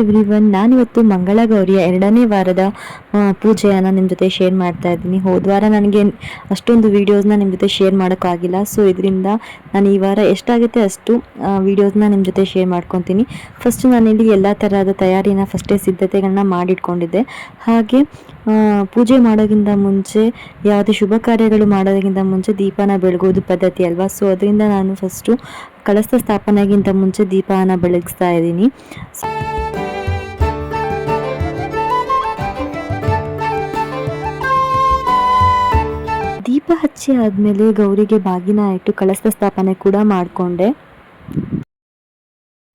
Every one ನಾನಿವತ್ತು ಮಂಗಳ ಗೌರಿಯ ಎರಡನೇ ವಾರದ ಪೂಜೆಯನ್ನು ನಿಮ್ಮ ಜೊತೆ ಶೇರ್ ಮಾಡ್ತಾ ಇದ್ದೀನಿ. ಹೋದ ವಾರ ನನಗೆ ಅಷ್ಟೊಂದು ವೀಡಿಯೋಸ್ನ ನಿಮ್ಮ ಜೊತೆ ಶೇರ್ ಮಾಡೋಕ್ಕಾಗಿಲ್ಲ ಸೊ ಇದರಿಂದ ನಾನು ಈ ವಾರ ಎಷ್ಟಾಗುತ್ತೆ ಅಷ್ಟು ವೀಡಿಯೋಸ್ನ ನಿಮ್ಮ ಜೊತೆ ಶೇರ್ ಮಾಡ್ಕೊತೀನಿ. ಫಸ್ಟ್ ನಾನಿಲ್ಲಿ ಎಲ್ಲ ಥರದ ತಯಾರಿನ ಫಸ್ಟೇ ಸಿದ್ಧತೆಗಳನ್ನ ಮಾಡಿಟ್ಕೊಂಡಿದ್ದೆ. ಹಾಗೆ ಪೂಜೆ ಮಾಡೋಕ್ಕಿಂತ ಮುಂಚೆ, ಯಾವುದೇ ಶುಭ ಕಾರ್ಯಗಳು ಮಾಡೋದಕ್ಕಿಂತ ಮುಂಚೆ ದೀಪನ ಬೆಳಗೋದು ಪದ್ಧತಿ ಅಲ್ವಾ? ಸೊ ಅದರಿಂದ ನಾನು ಫಸ್ಟು ಕಳಸ ಸ್ಥಾಪನೆಗಿಂತ ಮುಂಚೆ ದೀಪಾನ ಬೆಳಗಿಸ್ತಾ ಇದ್ದೀನಿ. ದೀಪ ಹಚ್ಚಿ ಆದಮೇಲೆ ಗೌರಿಗೆ ಬಾಗಿನ ಇಟ್ಟು ಕಳಸ ಸ್ಥಾಪನೆ ಕೂಡ ಮಾಡಿಕೊಂಡೆ.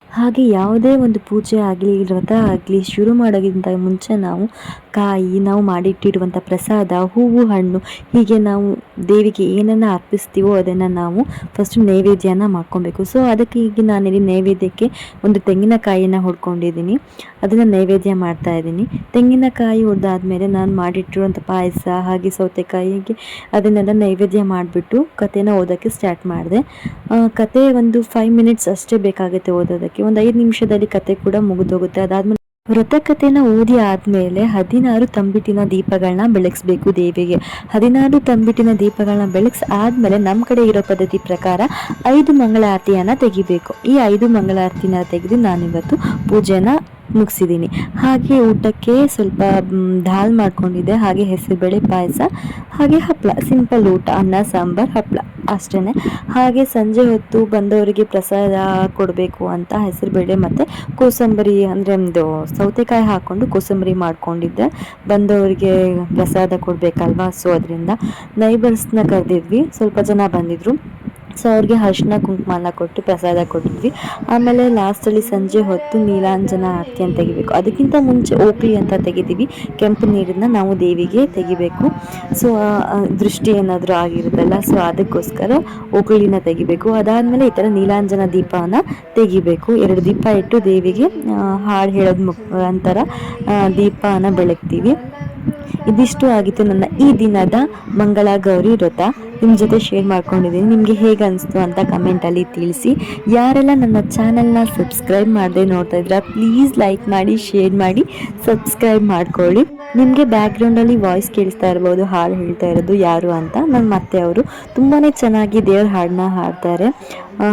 ಹಾಗೆ ಯಾವುದೇ ಒಂದು ಪೂಜೆ ಆಗಲಿ, ವ್ರತ ಆಗಲಿ ಶುರು ಮಾಡೋಕ್ಕಿಂತ ಮುಂಚೆ ನಾವು ಕಾಯಿ ನಾವು ಮಾಡಿಟ್ಟಿರುವಂಥ ಪ್ರಸಾದ, ಹೂವು, ಹಣ್ಣು, ಹೀಗೆ ನಾವು ದೇವಿಗೆ ಏನನ್ನು ಅರ್ಪಿಸ್ತೀವೋ ಅದನ್ನು ನಾವು ಫಸ್ಟ್ ನೈವೇದ್ಯನ ಮಾಡ್ಕೊಬೇಕು. ಸೊ ಅದಕ್ಕೆ ಈಗ ನಾನಿಲ್ಲಿ ನೈವೇದ್ಯಕ್ಕೆ ಒಂದು ತೆಂಗಿನಕಾಯಿಯನ್ನು ಹೊಡ್ಕೊಂಡಿದ್ದೀನಿ ಅದನ್ನು ನೈವೇದ್ಯ ಮಾಡ್ತಾ ಇದ್ದೀನಿ. ತೆಂಗಿನಕಾಯಿ ಹೊಡೆದಾದ್ಮೇಲೆ ನಾನು ಮಾಡಿಟ್ಟಿರುವಂಥ ಪಾಯಸ, ಹಾಗೆ ಸೌತೆಕಾಯಿಗೆ ಅದನ್ನೆಲ್ಲ ನೈವೇದ್ಯ ಮಾಡಿಬಿಟ್ಟು ಕಥೆನ ಓದೋಕ್ಕೆ ಸ್ಟಾರ್ಟ್ ಮಾಡಿದೆ. ಕತೆ ಒಂದು ಫೈವ್ ಮಿನಿಟ್ಸ್ ಅಷ್ಟೇ ಬೇಕಾಗುತ್ತೆ ಓದೋದಕ್ಕೆ. ಒಂದು ಐದು ನಿಮಿಷದಲ್ಲಿ ಕತೆ ಕೂಡ ಮುಗಿದೋಗುತ್ತೆ. ಅದಾದ್ಮೇಲೆ ವ್ರತಕಥೆನ ಓದಿ ಆದಮೇಲೆ ಹದಿನಾರು ತಂಬಿಟ್ಟಿನ ದೀಪಗಳನ್ನ ಬೆಳಗಿಸ್ಬೇಕು ದೇವಿಗೆ. ಹದಿನಾರು ತಂಬಿಟ್ಟಿನ ದೀಪಗಳನ್ನ ಬೆಳಗ್ಸ್ ಆದಮೇಲೆ ನಮ್ಮ ಕಡೆ ಇರೋ ಪದ್ಧತಿ ಪ್ರಕಾರ ಐದು ಮಂಗಳಾರತಿಯನ್ನ ತೆಗಿಬೇಕು. ಈ ಐದು ಮಂಗಳಾರತಿನ ತೆಗೆದು ನಾನಿವತ್ತು ಪೂಜೆನ ಮುಗಿಸಿದ್ದೀನಿ. ಹಾಗೆ ಊಟಕ್ಕೆ ಸ್ವಲ್ಪ ದಾಲ್ ಮಾಡ್ಕೊಂಡಿದ್ದೆ. ಹಾಗೆ ಹೆಸರುಬೇಳೆ ಪಾಯಸ, ಹಾಗೆ ಹಪ್ಪಳ ಸಿಂಪಲ್ ಊಟ. ಅನ್ನ, ಸಾಂಬಾರ್ ಹಪ್ಪಳ ಅಷ್ಟೇ ಹಾಗೆ ಸಂಜೆ ಹೊತ್ತು ಬಂದವರಿಗೆ ಪ್ರಸಾದ ಕೊಡಬೇಕು ಅಂತ ಹೆಸರುಬೇಳೆ ಮತ್ತು ಕೋಸಂಬರಿ ಅಂದರೆ ಒಂದು ಸೌತೆಕಾಯಿ ಹಾಕ್ಕೊಂಡು ಕೋಸಂಬರಿ ಮಾಡ್ಕೊಂಡಿದ್ದೆ. ಬಂದವರಿಗೆ ಪ್ರಸಾದ ಕೊಡಬೇಕಲ್ವಾ? ಸೊ ಅದರಿಂದ ನೈಬರ್ಸ್ನ ಕರೆದಿದ್ವಿ. ಸ್ವಲ್ಪ ಜನ ಬಂದಿದ್ರು. ಸೊ ಅವ್ರಿಗೆ ಅರ್ಶಿನ ಕುಂಕುಮನ ಕೊಟ್ಟು, ಪ್ರಸಾದ ಕೊಟ್ಟಿದ್ವಿ. ಆಮೇಲೆ ಲಾಸ್ಟಲ್ಲಿ ಸಂಜೆ ಹೊತ್ತು ನೀಲಾಂಜನ ಆರತಿ ಅಂತ ತೆಗಿಬೇಕು. ಅದಕ್ಕಿಂತ ಮುಂಚೆ ಓಕ್ಲಿ ಅಂತ ತೆಗಿತೀವಿ. ಕೆಂಪು ನೀರನ್ನು ನಾವು ದೇವಿಗೆ ತೆಗಿಬೇಕು. ಸೊ ದೃಷ್ಟಿ ಏನಾದರೂ ಆಗಿರುತ್ತಲ್ಲ ಸೊ ಅದಕ್ಕೋಸ್ಕರ ಓಕ್ಲಿನ ತೆಗಿಬೇಕು. ಅದಾದಮೇಲೆ ಈ ಥರ ನೀಲಾಂಜನ ದೀಪನ ತೆಗಿಬೇಕು. ಎರಡು ದೀಪ ಇಟ್ಟು ದೇವಿಗೆ ಹಾಡು ಹೇಳೋದು ಮುಖಾಂತರ ದೀಪನ ಬೆಳಗ್ತೀವಿ. ಇದಿಷ್ಟು ಆಗಿತ್ತು ನನ್ನ ಈ ದಿನದ ಮಂಗಳ ಗೌರಿ ವ್ರತ. ನಿಮ್ಮ ಜೊತೆ ಶೇರ್ ಮಾಡ್ಕೊಂಡಿದ್ದೀನಿ. ನಿಮಗೆ ಹೇಗೆ ಅನಿಸ್ತು ಅಂತ ಕಮೆಂಟಲ್ಲಿ ತಿಳಿಸಿ. ಯಾರೆಲ್ಲ ನನ್ನ ಚಾನಲ್ನ ಸಬ್ಸ್ಕ್ರೈಬ್ ಮಾಡದೆ ನೋಡ್ತಾ ಇದ್ದೀರಾ ಪ್ಲೀಸ್ ಲೈಕ್ ಮಾಡಿ ಶೇರ್ ಮಾಡಿ ಸಬ್ಸ್ಕ್ರೈಬ್ ಮಾಡ್ಕೊಳ್ಳಿ. ನಿಮಗೆ ಬ್ಯಾಕ್ಗ್ರೌಂಡಲ್ಲಿ ವಾಯ್ಸ್ ಕೇಳಿಸ್ತಾ ಇರ್ಬೋದು, ಹಾಡು ಹೇಳ್ತಾ ಇರೋದು ಯಾರು ಅಂತ. ನನ್ನ ಮತ್ತೆ ಅವರು ತುಂಬಾ ಚೆನ್ನಾಗಿ ದೇವ್ರ ಹಾಡನ್ನ ಹಾಡ್ತಾರೆ.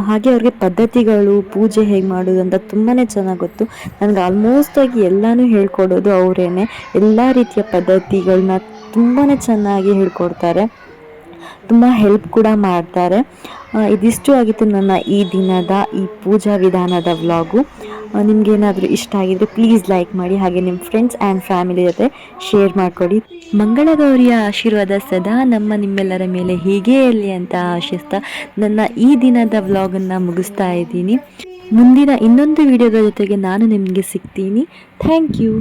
ಹಾಗೆ ಅವ್ರಿಗೆ ಪದ್ಧತಿಗಳು, ಪೂಜೆ ಹೇಗೆ ಮಾಡೋದು ಅಂತ ತುಂಬಾ ಚೆನ್ನಾಗಿ ಗೊತ್ತು. ನನಗೆ ಆಲ್ಮೋಸ್ಟ್ ಆಗಿ ಎಲ್ಲನೂ ಹೇಳ್ಕೊಡೋದು ಅವರೇನೆ. ಎಲ್ಲ ರೀತಿಯ ಪದ್ಧತಿಗಳನ್ನ ತುಂಬಾ ಚೆನ್ನಾಗಿ ಹೇಳ್ಕೊಡ್ತಾರೆ. ತುಂಬ ಹೆಲ್ಪ್ ಕೂಡ ಮಾಡ್ತಾರೆ. ಇದಿಷ್ಟು ಆಗಿತ್ತು ನನ್ನ ಈ ದಿನದ ಈ ಪೂಜಾ ವಿಧಾನದ ವ್ಲಾಗು ನಿಮಗೇನಾದರೂ ಇಷ್ಟ ಆಗಿದ್ರೆ ಪ್ಲೀಸ್ ಲೈಕ್ ಮಾಡಿ, ಹಾಗೆ ನಿಮ್ಮ ಫ್ರೆಂಡ್ಸ್ ಆ್ಯಂಡ್ ಫ್ಯಾಮಿಲಿ ಜೊತೆ ಶೇರ್ ಮಾಡಿಕೊಡಿ. ಮಂಗಳಗೌರಿಯ ಆಶೀರ್ವಾದ ಸದಾ ನಮ್ಮ ನಿಮ್ಮೆಲ್ಲರ ಮೇಲೆ ಹೀಗೇ ಇರಲಿ ಅಂತ ಆಶಿಸ್ತಾ ನನ್ನ ಈ ದಿನದ ವ್ಲಾಗನ್ನು ಮುಗಿಸ್ತಾ ಇದ್ದೀನಿ. ಮುಂದಿನ ಇನ್ನೊಂದು ವಿಡಿಯೋದ ಜೊತೆಗೆ ನಾನು ನಿಮಗೆ ಸಿಗ್ತೀನಿ. Thank you